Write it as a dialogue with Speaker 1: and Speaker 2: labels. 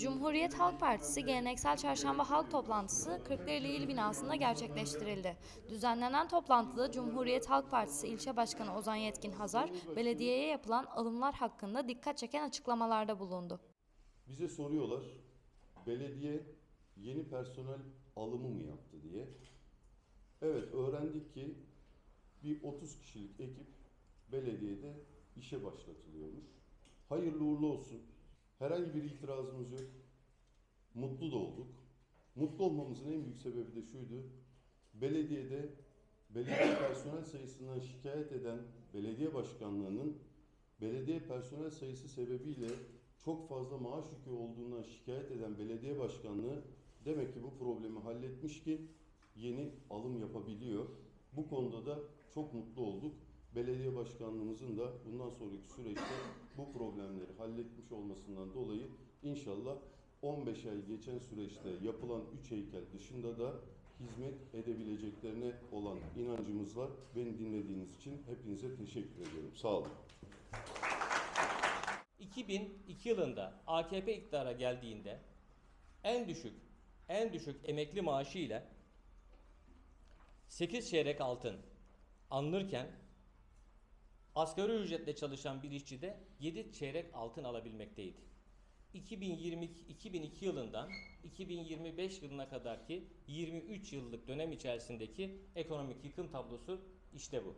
Speaker 1: Cumhuriyet Halk Partisi geleneksel çarşamba halk toplantısı Kırklareli İl binasında gerçekleştirildi. Düzenlenen toplantıda Cumhuriyet Halk Partisi İlçe Başkanı Ozan Yetkin Hazar, belediyeye yapılan alımlar hakkında dikkat çeken açıklamalarda bulundu.
Speaker 2: Bize soruyorlar, belediye yeni personel alımı mı yaptı diye. Evet, öğrendik ki bir 30 kişilik ekip belediyede işe başlatılıyormuş. Hayırlı uğurlu olsun. Herhangi bir itirazımız yok. Mutlu da olduk. Mutlu olmamızın en büyük sebebi de şuydu. Belediyede belediye personel sayısından şikayet eden belediye başkanlığının belediye personel sayısı sebebiyle çok fazla maaş yükü olduğundan şikayet eden belediye başkanlığı demek ki bu problemi halletmiş ki yeni alım yapabiliyor. Bu konuda da çok mutlu olduk. Başkanlığımızın da bundan sonraki süreçte bu problemleri halletmiş olmasından dolayı inşallah 15 ay geçen süreçte yapılan 3 heykel dışında da hizmet edebileceklerine olan inancımız var. Beni dinlediğiniz için hepinize teşekkür ediyorum. Sağ olun.
Speaker 3: 2002 yılında AKP iktidara geldiğinde en düşük en düşük emekli maaşı ile 8 çeyrek altın alınırken asgari ücretle çalışan bir işçi de 7 çeyrek altın alabilmekteydi. 2022 2002 yılından 2025 yılına kadar ki 23 yıllık dönem içerisindeki ekonomik yıkım tablosu işte bu.